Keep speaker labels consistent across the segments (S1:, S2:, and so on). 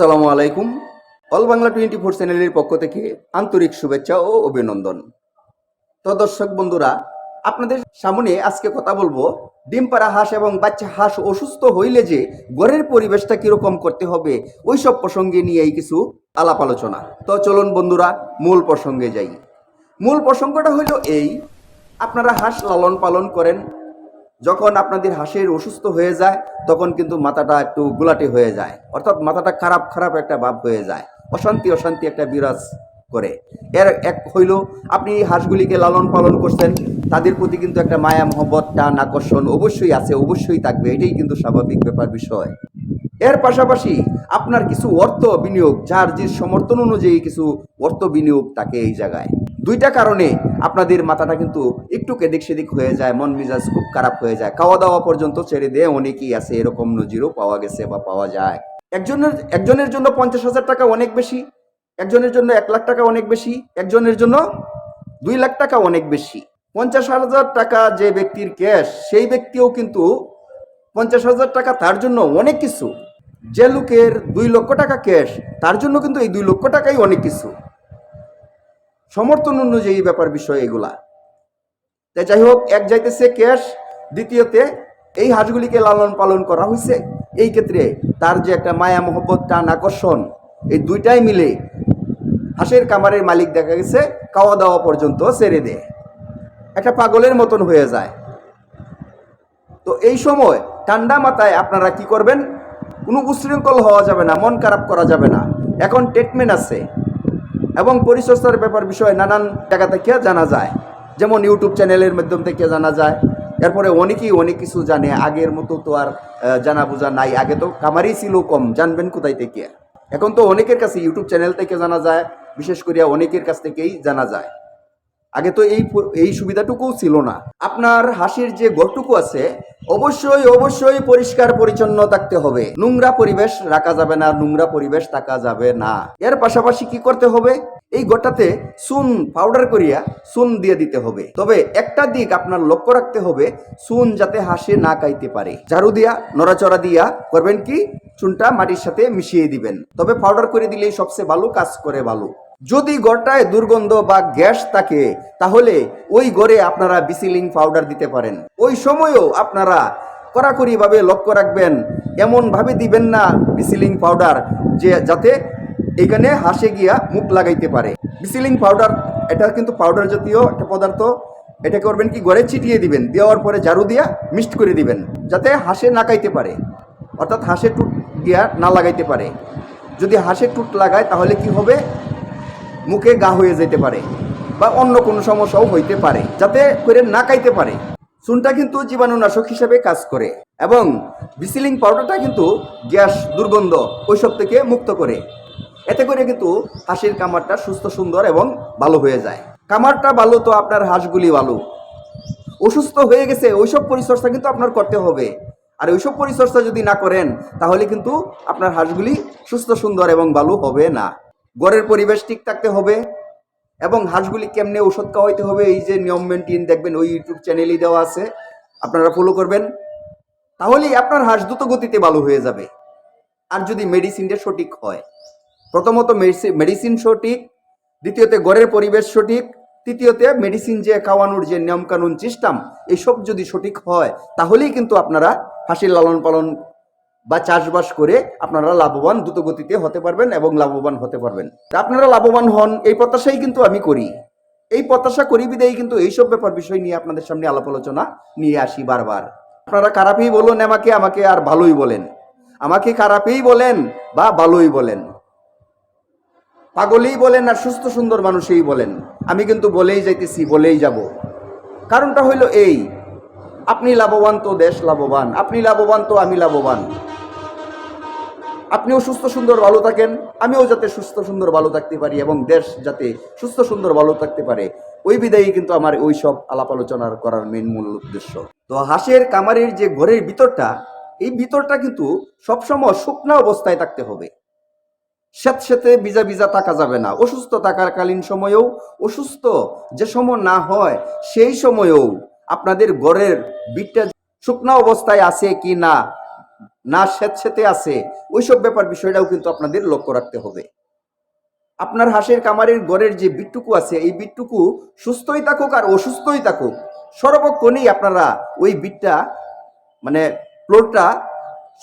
S1: আসসালামু আলাইকুম। All Bangla twenty four চ্যানেলের পক্ষ থেকে আন্তরিক শুভেচ্ছা ও অভিনন্দন। তো দর্শক বন্ধুরা, আপনাদের সামনে আজকে কথা বলব, ডিম পাড়া হাঁস এবং বাচ্চা হাঁস অসুস্থ হইলে যে ঘরের পরিবেশটা কীরকম করতে হবে ওই সব প্রসঙ্গে নিয়েই কিছু আলাপ আলোচনা। তো চলুন বন্ধুরা, মূল প্রসঙ্গে যাই। মূল প্রসঙ্গটা হলো এই, আপনারা হাঁস লালন পালন করেন যখন আপনাদের হাঁসের অসুস্থ হয়ে যায়, তখন কিন্তু মাথাটা একটু গোলাটে হয়ে যায়। অর্থাৎ মাথাটা খারাপ খারাপ একটা ভাব হয়ে যায়। অশান্তি অশান্তি একটা বিরাজ করে। এর এক হইল, আপনি হাঁসগুলিকে লালন পালন করছেন, তাদের প্রতি কিন্তু একটা মায়া, মহব্বত, টান, আকর্ষণ অবশ্যই আছে, অবশ্যই থাকবে। এটাই কিন্তু স্বাভাবিক ব্যাপার, বিষয়। এর পাশাপাশি আপনার কিছু অর্থ বিনিয়োগ, যার যে সমর্থন অনুযায়ী কিছু অর্থ বিনিয়োগ থাকে এই জায়গায়। দুইটা কারণে আপনাদের মাথাটা কিন্তু একটু এদিক সেদিক হয়ে যায়, মন মেজাজ খুব খারাপ হয়ে যায়। খাওয়া দাওয়া পর্যন্ত ছেড়ে দিয়ে অনেকেই আছে এরকম নজিরও পাওয়া গেছে বা পাওয়া যায়। একজনের একজনের জন্য পঞ্চাশ হাজার টাকা অনেক বেশি, একজনের জন্য এক লাখ টাকা অনেক বেশি, একজনের জন্য দুই লাখ টাকা অনেক বেশি। পঞ্চাশ হাজার টাকা যে ব্যক্তির ক্যাশ, সেই ব্যক্তিও কিন্তু পঞ্চাশ হাজার টাকা তার জন্য অনেক কিছু। যে লোকের দুই লক্ষ টাকা ক্যাশ, তার জন্য কিন্তু এই দুই লক্ষ টাকাই অনেক কিছু। সমর্থন অনুযায়ী ব্যাপার বিষয় এগুলা। তাই যাই হোক, এক যাইতেছে ক্যাশ, দ্বিতীয়তে এই হাঁসগুলিকে লালন পালন করা হয়েছে এই ক্ষেত্রে তার যে একটা মায়া, মহব্বত, টান, আকর্ষণ, এই দুইটাই মিলে হাঁসের কামারের মালিক দেখা গেছে, খাওয়া দাওয়া পর্যন্ত ছেড়ে দেয়। একটা পাগলের মতন হয়ে যায়। তো এই সময় ঠান্ডা মাথায় আপনারা কি করবেন? কোনো উশৃঙ্খল হওয়া যাবে না, মন খারাপ করা যাবে না। এখন ট্রিটমেন্ট আছে। এবং পরিচর্চার ব্যাপার বিষয়ে নানান জায়গা থেকে জানা যায়। যেমন ইউটিউব চ্যানেলের মাধ্যম থেকে জানা যায়। এরপরে অনেকেই অনেক কিছু জানে। আগের মতো তো আর জানা বোঝা নাই। আগে তো কামারই ছিল কম। জানবেন কোথায় থেকে? এখন তো অনেকের কাছে ইউটিউব চ্যানেল থেকে জানা যায়। বিশেষ করিয়া অনেকের কাছ থেকেই জানা যায়। আগে তো এই এই সুবিধাটুকুও ছিল না। আপনার হাসির যে গড়টুকু আছে, অবশ্যই অবশ্যই পরিষ্কার পরিচ্ছন্ন থাকতে হবে। নোংরা পরিবেশ রাখা যাবে না, নোংরা পরিবেশ থাকা যাবে না। এর পাশাপাশি কি করতে হবে? এই গোটাতে চুন পাউডার করিয়া চুন দিয়ে দিতে হবে। তবে একটা দিক আপনার লক্ষ্য রাখতে হবে, চুন যাতে হাসে না খাইতে পারে। ঝাড়ু দিয়া, নড়াচড়া দিয়া করবেন কি? চুনটা মাটির সাথে মিশিয়ে দিবেন। তবে পাউডার করে দিলেই সবচেয়ে ভালো, কাজ করে ভালো। যদি গড়টায় দুর্গন্ধ বা গ্যাস থাকে, তাহলে ওই গড়ে আপনারা বিসিলিং পাউডার দিতে পারেন। ওই সময়ও আপনারা কড়াকড়িভাবে লক্ষ্য রাখবেন এমন ভাবে দিবেন না বিসিলিং পাউডার, যে যাতে এখানে হাসে গিয়া মুখ লাগাইতে পারে। বিসিলিং পাউডার, এটা কিন্তু পাউডার জাতীয় একটা পদার্থ। এটা করবেন কি, গড়ে ছিটিয়ে দিবেন, দেওয়ার পরে ঝাড়ু দিয়া মিক্সড করে দিবেন, যাতে হাসে না খাইতে পারে। অর্থাৎ হাসে টুট গিয়া না লাগাইতে পারে। যদি হাসে টুট লাগায়, তাহলে কি হবে? মুখে গা হয়ে যেতে পারে বা অন্য কোনো সমস্যাও হইতে পারে, যাতে করে না খাইতে পারে। চুনটা কিন্তু জীবাণুনাশক হিসেবে কাজ করে এবং বিসিলিং পাউডারটা কিন্তু গ্যাস দুর্গন্ধ ওইসব থেকে মুক্ত করে। এতে করে কিন্তু হাঁসের কামারটা সুস্থ, সুন্দর এবং ভালো হয়ে যায়। কামারটা ভালো তো আপনার হাঁসগুলি ভালো। অসুস্থ হয়ে গেছে, ওইসব পরিচর্যা কিন্তু আপনার করতে হবে। আর ওইসব পরিচর্যা যদি না করেন, তাহলে কিন্তু আপনার হাঁসগুলি সুস্থ, সুন্দর এবং ভালো হবে না। ঘরের পরিবেশ ঠিক থাকতে হবে এবং হাঁসগুলি কেমনে ওষুধ খাওয়াইতে হবে, এই যে নিয়ম মেনটেন দেখবেন, ওই ইউটিউব চ্যানেলই দেওয়া আছে, আপনারা ফলো করবেন। তাহলেই আপনার হাঁস দ্রুত গতিতে ভালো হয়ে যাবে। আর যদি মেডিসিনটা সঠিক হয়, প্রথমত মেডিসিন সঠিক, দ্বিতীয়তে ঘরের পরিবেশ সঠিক, তৃতীয়তে মেডিসিন যে খাওয়ানোর যে নিয়মকানুন সিস্টেম এইসব যদি সঠিক হয়, তাহলেই কিন্তু আপনারা হাসির লালন পালন বা চাষবাস করে আপনারা লাভবান দ্রুত গতিতে হতে পারবেন এবং লাভবান হতে পারবেন। আপনারা লাভবান হন, এই প্রত্যাশাই কিন্তু আমি করি। এই প্রত্যাশা করি বিদায়ী কিন্তু এইসব ব্যাপার বিষয় নিয়ে আপনাদের সামনে আলাপ আলোচনা নিয়ে আসি বারবার। আপনারা খারাপই বলুন আমাকে আমাকে আর ভালোই বলেন। আমাকে খারাপই বলেন বা ভালোই বলেন। পাগলেই বলেন আর সুস্থ সুন্দর মানুষই বলেন। আমি কিন্তু বলেই যাইতেছি, বলেই যাব। কারণটা হইল এই, আপনি লাভবান তো দেশ লাভবান, আপনি লাভবান তো আমি লাভবান। আপনিও সুস্থ, সুন্দর, ভালো থাকেন। আমিও যাতে সুস্থ, সুন্দর, ভালো থাকতে পারি এবং দেশ যাতে সুস্থ, সুন্দর, ভালো থাকতে পারে। ওই বিদায়ী কিন্তু আমার ওই সব আলাপ আলোচনার করার মেন মূল উদ্দেশ্য। তো হাঁসের, কামারের যে ঘরের ভিতরটা, এই ভিতরটা কিন্তু সবসময় শুকনা অবস্থায় থাকতে হবে। স্যাঁতস্যাঁতে ভিজা ভিজা থাকা যাবে না। অসুস্থ থাকার কালীন সময়েও, অসুস্থ যে সময় না হয়, সেই সময়েও আপনাদের ঘরের বিটটা শুকনা অবস্থায় আছে কি না না স্বেচ্ছেতে আছে, ওইসব ব্যাপার বিষয়টাও কিন্তু আপনাদের লক্ষ্য রাখতে হবে। আপনার হাঁসের কামারের গড়ের যে বিটটুকু আছে, এই বিটটুকু সুস্থই থাকুক আর অসুস্থই থাকুক, সর্বক্ষণেই আপনারা ওই বিটটা মানে ফ্লোরটা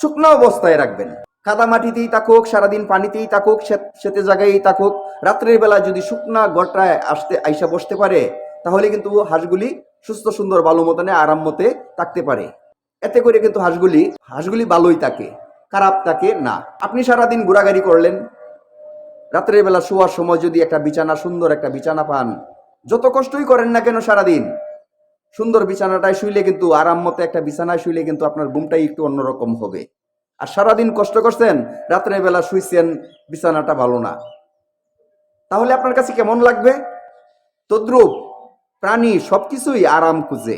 S1: শুকনো অবস্থায় রাখবেন। কাদা মাটিতেই থাকুক, সারাদিন পানিতেই থাকুক, শ্বেত- শ্বেতে জায়গায় থাকুক, রাত্রের বেলা যদি শুকনা গড়টায় আসতে, আইসা বসতে পারে, তাহলে কিন্তু হাঁসগুলি সুস্থ, সুন্দর, ভালো মতনে আরাম মতে থাকতে পারে। এতে করে কিন্তু হাঁসগুলি হাঁসগুলি ভালোই থাকে, খারাপ থাকে না। আপনি সারাদিন ঘোরাঘুরি করলেন, রাত্রের বেলা শোয়ার সময় যদি একটা বিছানা, সুন্দর একটা বিছানা পান, যত কষ্টই করেন না কেন সারাদিন, সুন্দর বিছানাটায় শুইলে কিন্তু আরাম মতো একটা বিছানায় শুইলে কিন্তু আপনার ঘুমটাই একটু অন্যরকম হবে। আর সারাদিন কষ্ট করছেন, রাত্রের বেলা শুইছেন, বিছানাটা ভালো না। তাহলে আপনার কাছে কেমন লাগবে? তদ্রুপ, প্রাণী সবকিছুই আরাম খুঁজে।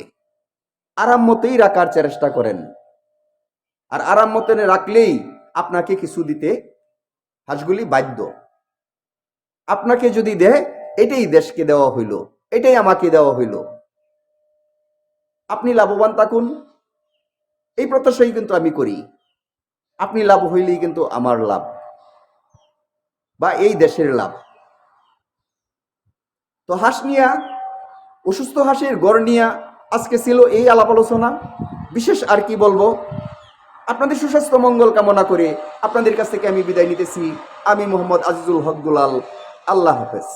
S1: আরাম মতেই রাখার চেষ্টা করেন। আর আরাম মতনে রাখলেই আপনাকে কিছু দিতে হাঁসগুলি বাধ্য। আপনাকে যদি দেয়, এটাই দেশকে দেওয়া হইল, এটাই আমাকে দেওয়া হইল। আপনি লাভবান থাকুন। এই প্রত্যাশাই কিন্তু আমি করি। আপনি লাভ হইলেই কিন্তু আমার লাভ, বা এই দেশের লাভ। তো হাঁস নিয়া, অসুস্থ হাঁসের গড় নিয়া আজকে ছিল এই আলাপ আলোচনা বিশেষ আর কি বলব? আপনাদের সুস্বাস্থ্য মঙ্গল কামনা করে আপনাদের কাছ থেকে আমি বিদায় নিতেছি। আমি মোহাম্মদ আজিজুল হক দুলাল। আল্লাহ হাফেজ।